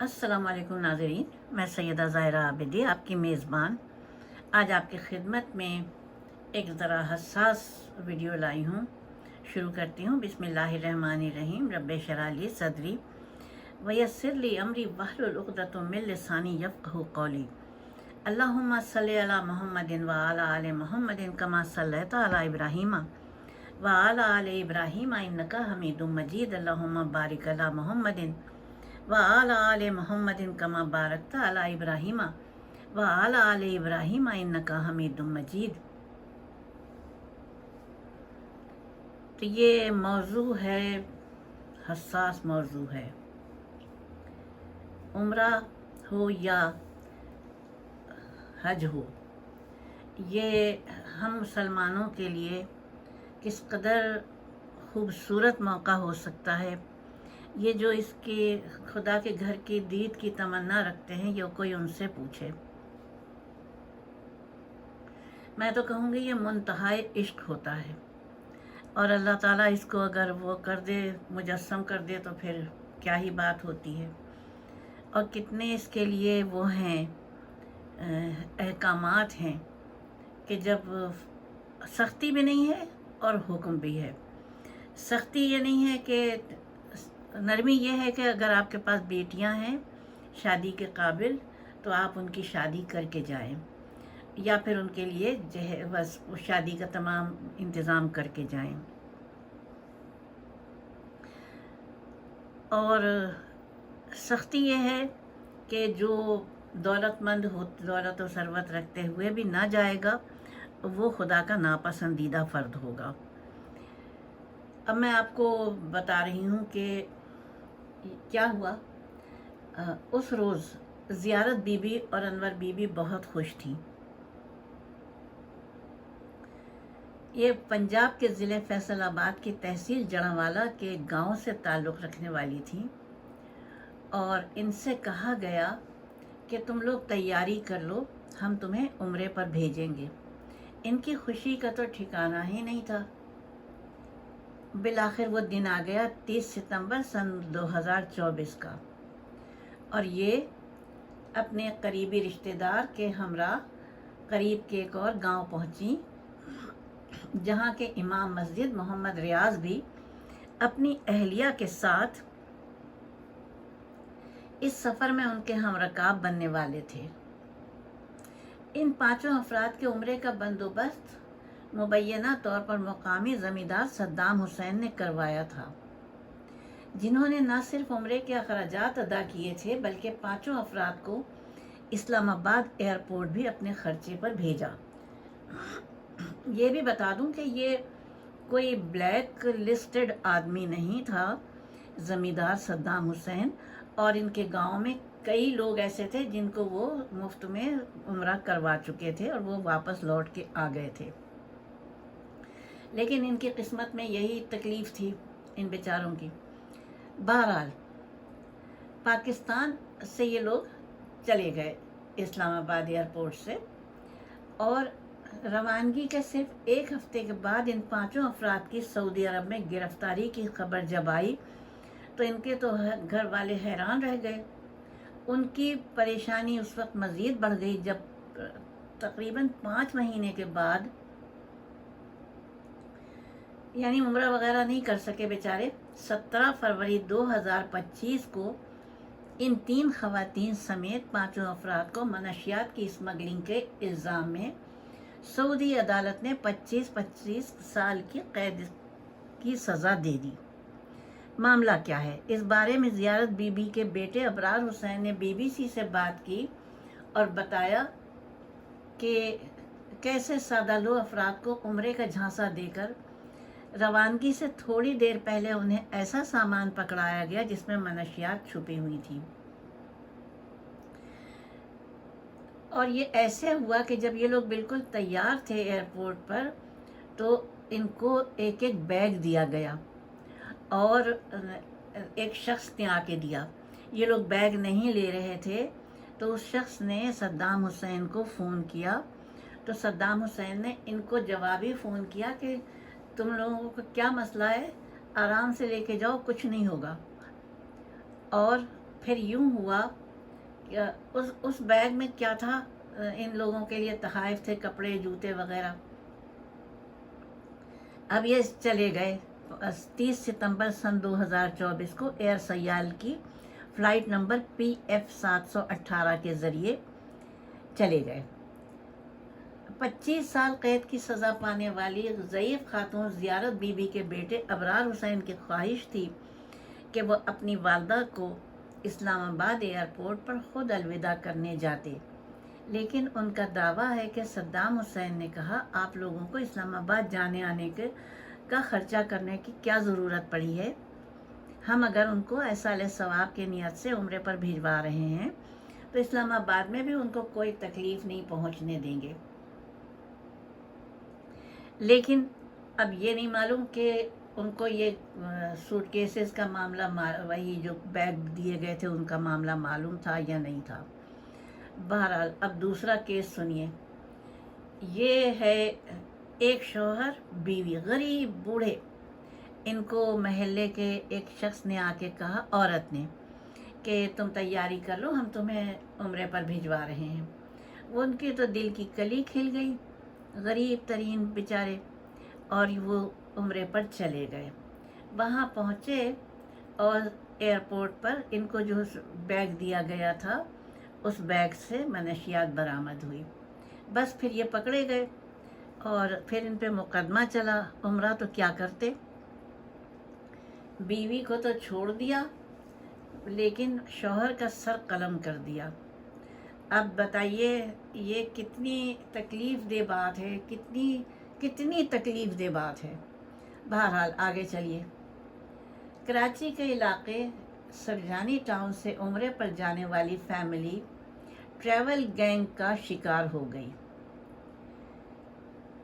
السلام علیکم ناظرین، میں سیدہ ظاہرہ عابدی آپ کی میزبان۔ آج آپ کی خدمت میں ایک ذرا حساس ویڈیو لائی ہوں۔ شروع کرتی ہوں۔ بسم اللہ الرحمن الرحیم۔ رب شرالی صدری ویسر لی امری وحل العقدۃ من لسانی یفقہ قولی۔ اللہم صلی علی محمد و علی آل محمد کما صلیت علی ابراہیم۔ و علی آل ابراہیم، انکا حمید مجید۔ اللہم بارک علی محمد و آل محمد کما بارکت علی ابراہیم و آل آل ابراہیم انکا حمید مجید تو یہ موضوع ہے، حساس موضوع ہے۔ عمرہ ہو یا حج ہو، یہ ہم مسلمانوں کے لیے کس قدر خوبصورت موقع ہو سکتا ہے۔ یہ جو اس کے خدا کے گھر کی دید کی تمنا رکھتے ہیں، یہ کوئی ان سے پوچھے۔ میں تو کہوں گی، یہ منتہائے عشق ہوتا ہے۔ اور اللہ تعالیٰ اس کو اگر وہ کر دے، مجسم کر دے، تو پھر کیا ہی بات ہوتی ہے۔ اور کتنے اس کے لیے وہ ہیں، احکامات ہیں کہ جب سختی بھی نہیں ہے اور حکم بھی ہے۔ سختی یہ نہیں ہے کہ نرمی یہ ہے کہ اگر آپ کے پاس بیٹیاں ہیں شادی کے قابل، تو آپ ان کی شادی کر کے جائیں، یا پھر ان کے لیے جو ہے بس شادی کا تمام انتظام کر کے جائیں۔ اور سختی یہ ہے کہ جو دولت مند ہو، دولت و ثروت رکھتے ہوئے بھی نہ جائے گا، وہ خدا کا ناپسندیدہ فرد ہوگا۔ اب میں آپ کو بتا رہی ہوں کہ کیا ہوا؟ اس روز زیارت بی بی اور انور بی بی بہت خوش تھیں۔ یہ پنجاب کے ضلع فیصل آباد کی تحصیل جڑاوالا کے گاؤں سے تعلق رکھنے والی تھیں اور ان سے کہا گیا کہ تم لوگ تیاری کر لو، ہم تمہیں عمرے پر بھیجیں گے۔ ان کی خوشی کا تو ٹھکانہ ہی نہیں تھا۔ بالآخر وہ دن آ گیا تیس ستمبر سن دو ہزار چوبیس کا۔ اور یہ اپنے قریبی رشتہ دار کے ہمراہ قریب کے ایک اور گاؤں پہنچی، جہاں کے امام مسجد محمد ریاض بھی اپنی اہلیہ کے ساتھ اس سفر میں ان کے ہم رکاب بننے والے تھے۔ ان پانچوں افراد کے عمرے کا بندوبست مبینہ طور پر مقامی زمیندار صدام حسین نے کروایا تھا۔ جنہوں نے نہ صرف عمرے کے اخراجات ادا کیے تھے، بلکہ پانچوں افراد کو اسلام آباد ایئرپورٹ بھی اپنے خرچے پر بھیجا۔ یہ بھی بتا دوں کہ یہ کوئی بلیک لسٹڈ آدمی نہیں تھا، زمیندار صدام حسین۔ اور ان کے گاؤں میں کئی لوگ ایسے تھے جن کو وہ مفت میں عمرہ کروا چکے تھے اور وہ واپس لوٹ کے آ گئے تھے۔ لیکن ان کی قسمت میں یہی تکلیف تھی ان بیچاروں کی۔ بہرحال، پاکستان سے یہ لوگ چلے گئے اسلام آباد ایئرپورٹ سے۔ اور روانگی کے صرف ایک ہفتے کے بعد ان پانچوں افراد کی سعودی عرب میں گرفتاری کی خبر جب آئی، تو ان کے تو گھر والے حیران رہ گئے۔ ان کی پریشانی اس وقت مزید بڑھ گئی، جب تقریباً پانچ مہینے کے بعد یعنی عمرہ وغیرہ نہیں کر سکے بیچارے، سترہ فروری دو ہزار پچیس کو ان تین خواتین سمیت پانچوں افراد کو منشیات کی اسمگلنگ کے الزام میں سعودی عدالت نے پچیس پچیس سال کی قید کی سزا دے دی۔ معاملہ کیا ہے؟ اس بارے میں زیارت بی بی کے بیٹے ابرار حسین نے بی بی سی سے بات کی اور بتایا کہ کیسے سادہ لو افراد کو عمرے کا جھانسا دے کر روانگی سے تھوڑی دیر پہلے انہیں ایسا سامان پکڑایا گیا جس میں منشیات چھپی ہوئی تھی اور یہ ایسے ہوا کہ جب یہ لوگ بالکل تیار تھے ایئرپورٹ پر، تو ان کو ایک ایک بیگ دیا گیا اور ایک شخص نے آ کے دیا۔ یہ لوگ بیگ نہیں لے رہے تھے، تو اس شخص نے صدام حسین کو فون کیا۔ تو صدام حسین نے ان کو جوابی فون کیا کہ تم لوگوں کا کیا مسئلہ ہے؟ آرام سے لے کے جاؤ، کچھ نہیں ہوگا۔ اور پھر یوں ہوا کہ اس اس بیگ میں کیا تھا؟ ان لوگوں کے لیے تحائف تھے، کپڑے، جوتے وغیرہ۔ اب یہ چلے گئے۔ تیس ستمبر سن دو ہزار چوبیس کو ایئر سیال کی فلائٹ نمبر پی ایف سات سو اٹھارہ کے ذریعے چلے گئے۔ پچیس سال قید کی سزا پانے والی ضعیف خاتون زیارت بی بی کے بیٹے ابرار حسین کی خواہش تھی کہ وہ اپنی والدہ کو اسلام آباد ایئرپورٹ پر خود الوداع کرنے جاتے۔ لیکن ان کا دعویٰ ہے کہ صدام حسین نے کہا، آپ لوگوں کو اسلام آباد جانے آنے کے کا خرچہ کرنے کی کیا ضرورت پڑی ہے؟ ہم اگر ان کو ایسا ثواب کی نیت سے عمرے پر بھیجوا رہے ہیں، تو اسلام آباد میں بھی ان کو کوئی تکلیف نہیں پہنچنے دیں گے۔ لیکن اب یہ نہیں معلوم کہ ان کو یہ سوٹ کیسز کا معاملہ وہی جو بیگ دیے گئے تھے، ان کا معاملہ معلوم تھا یا نہیں تھا۔ بہرحال، اب دوسرا کیس سنیے۔ یہ ہے ایک شوہر، بیوی، غریب بوڑھے۔ ان کو محلے کے ایک شخص نے آ کے کہا، عورت نے، کہ تم تیاری کر لو، ہم تمہیں عمرے پر بھجوا رہے ہیں۔ وہ ان کی تو دل کی کلی کھل گئی۔ غریب ترین بیچارے اور وہ عمرے پر چلے گئے۔ وہاں پہنچے اور ایئرپورٹ پر ان کو جو بیگ دیا گیا تھا، اس بیگ سے منشیات برآمد ہوئی۔ بس پھر یہ پکڑے گئے اور پھر ان پہ مقدمہ چلا۔ عمرہ تو کیا کرتے؟ بیوی کو تو چھوڑ دیا، لیکن شوہر کا سر قلم کر دیا۔ اب بتائیے، یہ کتنی تکلیف دہ بات ہے، کتنی کتنی تکلیف دہ بات ہے۔ بہرحال آگے چلیے۔ کراچی کے علاقے سرجانی ٹاؤن سے عمرے پر جانے والی فیملی ٹریول گینگ کا شکار ہو گئی۔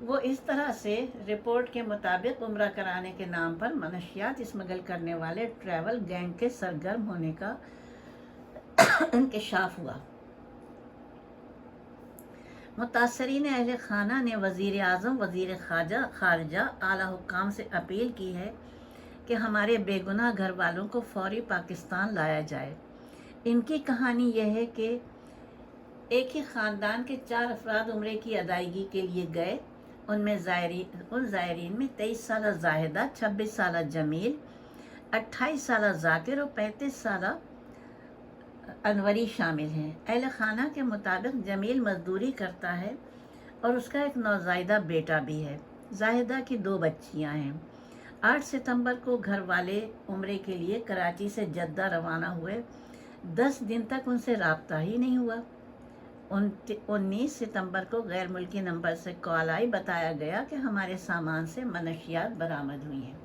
وہ اس طرح سے رپورٹ کے مطابق عمرہ کرانے کے نام پر منشیات اسمگل کرنے والے ٹریول گینگ کے سرگرم ہونے کا انکشاف ہوا۔ متاثرین اہل خانہ نے وزیر اعظم، وزیر خواجہ خارجہ اعلیٰ حکام سے اپیل کی ہے کہ ہمارے بے گناہ گھر والوں کو فوری پاکستان لایا جائے۔ ان کی کہانی یہ ہے کہ ایک ہی خاندان کے چار افراد عمرے کی ادائیگی کے لیے گئے۔ ان میں زائرین، ان زائرین میں تیئیس سالہ زاہدہ، چھبیس سالہ جمیل، اٹھائیس سالہ ذاکر اور پینتیس سالہ انوری شامل ہیں۔ اہل خانہ کے مطابق جمیل مزدوری کرتا ہے اور اس کا ایک نوزائیدہ بیٹا بھی ہے۔ زاہدہ کی دو بچیاں ہیں۔ آٹھ ستمبر کو گھر والے عمرے کے لیے کراچی سے جدہ روانہ ہوئے۔ دس دن تک ان سے رابطہ ہی نہیں ہوا۔ انیس ستمبر کو غیر ملکی نمبر سے کال آئی۔ بتایا گیا کہ ہمارے سامان سے منشیات برآمد ہوئی ہیں۔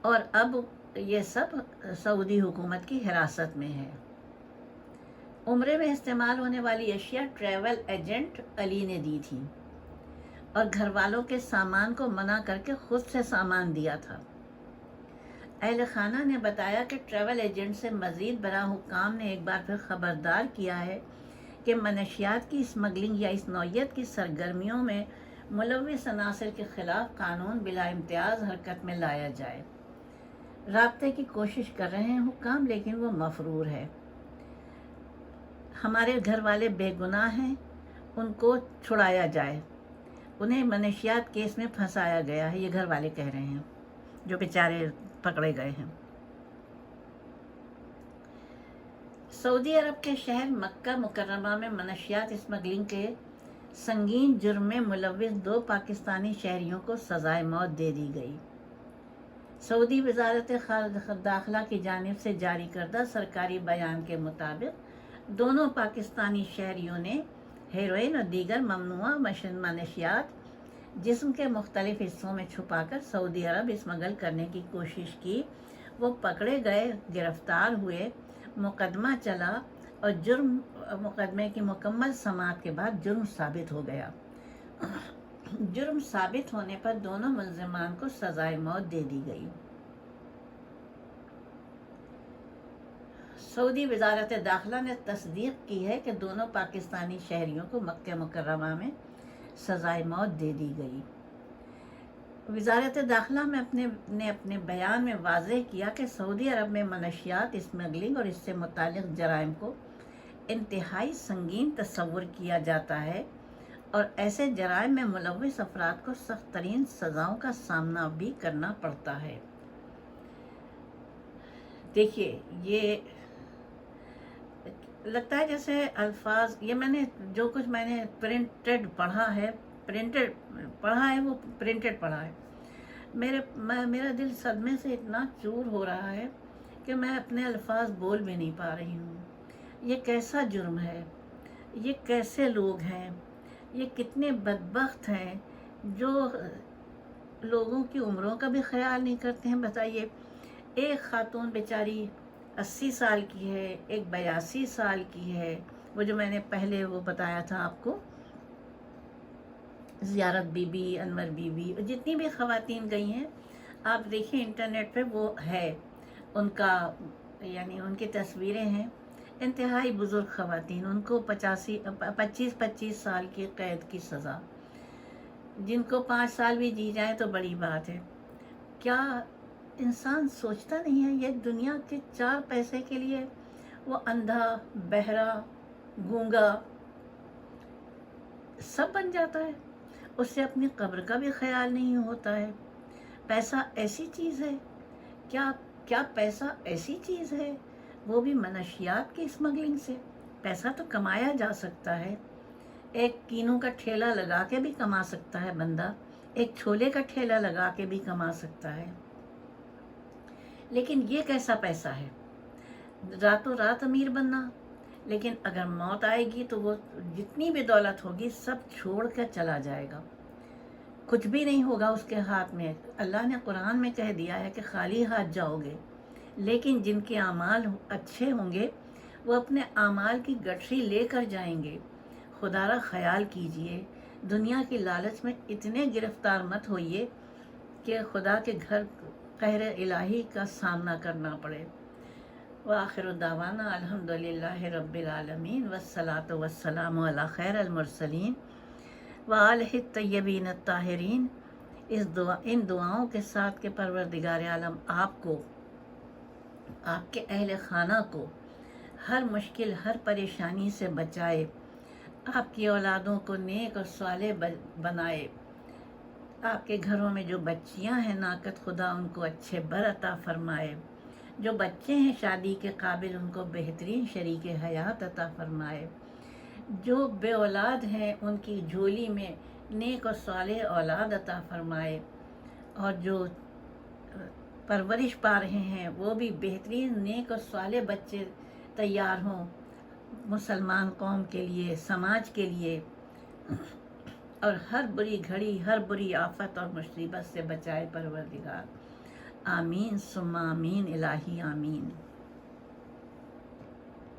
اور اب یہ سب سعودی حکومت کی حراست میں ہے۔ عمرے میں استعمال ہونے والی اشیاء ٹریول ایجنٹ علی نے دی تھی اور گھر والوں کے سامان کو منع کر کے خود سے سامان دیا تھا۔ اہل خانہ نے بتایا کہ ٹریول ایجنٹ سے مزید برا حکام نے ایک بار پھر خبردار کیا ہے کہ منشیات کی اسمگلنگ یا اس نوعیت کی سرگرمیوں میں ملوث عناصر کے خلاف قانون بلا امتیاز حرکت میں لایا جائے۔ رابطے کی کوشش کر رہے ہیں حکام لیکن وہ مفرور ہے۔ ہمارے گھر والے بے گناہ ہیں، ان کو چھڑایا جائے۔ انہیں منشیات کیس میں پھنسایا گیا ہے، یہ گھر والے کہہ رہے ہیں، جو بیچارے پکڑے گئے ہیں۔ سعودی عرب کے شہر مکہ مکرمہ میں منشیات اسمگلنگ کے سنگین جرم میں ملوث دو پاکستانی شہریوں کو سزائے موت دے دی گئی۔ سعودی وزارت داخلہ کی جانب سے جاری کردہ سرکاری بیان کے مطابق دونوں پاکستانی شہریوں نے ہیروئن اور دیگر ممنوع مشن منشیات جسم کے مختلف حصوں میں چھپا کر سعودی عرب اسمگل کرنے کی کوشش کی۔ وہ پکڑے گئے، گرفتار ہوئے، مقدمہ چلا اور جرم مقدمے کی مکمل سماعت کے بعد جرم ثابت ہو گیا۔ جرم ثابت ہونے پر دونوں ملزمان کو سزائے موت دے دی گئی۔ سعودی وزارت داخلہ نے تصدیق کی ہے کہ دونوں پاکستانی شہریوں کو مکہ مکرمہ میں سزائے موت دے دی گئی۔ وزارت داخلہ میں اپنے، نے اپنے بیان میں واضح کیا کہ سعودی عرب میں منشیات، اسمگلنگ اور اس سے متعلق جرائم کو انتہائی سنگین تصور کیا جاتا ہے۔ اور ایسے جرائم میں ملوث افراد کو سخت ترین سزاؤں کا سامنا بھی کرنا پڑتا ہے۔ دیکھیے، یہ لگتا ہے جیسے الفاظ، یہ میں نے جو کچھ میں نے پرنٹڈ پڑھا ہے پرنٹڈ پڑھا ہے، وہ پرنٹڈ پڑھا ہے۔ میرے میرا دل صدمے سے اتنا چور ہو رہا ہے کہ میں اپنے الفاظ بول بھی نہیں پا رہی ہوں۔ یہ کیسا جرم ہے؟ یہ کیسے لوگ ہیں؟ یہ کتنے بدبخت ہیں جو لوگوں کی عمروں کا بھی خیال نہیں کرتے ہیں۔ بتائیے، ایک خاتون بیچاری اسی سال کی ہے، ایک بیاسی سال کی ہے۔ وہ جو میں نے پہلے وہ بتایا تھا آپ کو، زیارت be be Anwar be be جتنی بھی خواتین گئی ہیں، آپ دیکھیں انٹرنیٹ پہ وہ ہے۔ ان کا یعنی ان کی تصویریں ہیں۔ انتہائی بزرگ خواتین، ان کو پچاسی، پچیس پچیس سال کی قید کی سزا۔ جن کو پانچ سال بھی جی جائیں تو بڑی بات ہے۔ کیا انسان سوچتا نہیں ہے یہ دنیا کے چار پیسے کے لیے وہ اندھا، بہرا، گونگا سب بن جاتا ہے؟ اس سے اپنی قبر کا بھی خیال نہیں ہوتا ہے۔ پیسہ ایسی چیز ہے؟ کیا کیا پیسہ ایسی چیز ہے وہ بھی منشیات کی اسمگلنگ سے۔ پیسہ تو کمایا جا سکتا ہے۔ ایک کینوں کا ٹھیلا لگا کے بھی کما سکتا ہے بندہ۔ ایک چھولے کا ٹھیلا لگا کے بھی کما سکتا ہے۔ لیکن یہ کیسا پیسہ ہے؟ راتوں رات امیر بننا۔ لیکن اگر موت آئے گی تو وہ جتنی بھی دولت ہوگی سب چھوڑ کر چلا جائے گا۔ کچھ بھی نہیں ہوگا اس کے ہاتھ میں۔ اللہ نے قرآن میں کہہ دیا ہے کہ خالی ہاتھ جاؤ گے۔ لیکن جن کے اعمال اچھے ہوں گے، وہ اپنے اعمال کی گٹھری لے کر جائیں گے۔ خدا را خیال کیجیے، دنیا کی لالچ میں اتنے گرفتار مت ہوئیے کہ خدا کے گھر قہر الہی کا سامنا کرنا پڑے۔ وآخر الدعوانا الحمد للہ رب العالمین، والصلاة والسلام علی خیر المرسلین وآلہ الطیبین الطاہرین۔ اس دعا، ان دعاؤں کے ساتھ کہ پروردگار عالم آپ کو آپ کے اہل خانہ کو ہر مشکل، ہر پریشانی سے بچائے، آپ کی اولادوں کو نیک اور صالح بنائے۔ آپ کے گھروں میں جو بچیاں ہیں ناقت خدا ان کو اچھے بر عطا فرمائے۔ جو بچے ہیں، شادی کے قابل ان کو بہترین شریک حیات عطا فرمائے۔ جو بے اولاد ہیں، ان کی جھولی میں نیک و صالح اولاد عطا فرمائے۔ اور جو پرورش پا رہے ہیں۔ وہ بھی بہترین نیک اور صالح بچے تیار ہوں۔ مسلمان قوم کے لیے، سماج کے لیے۔ اور ہر بری گھڑی، ہر بری آفت اور مصیبت سے بچائے پروردگار۔ آمین سم آمین، الہی آمین۔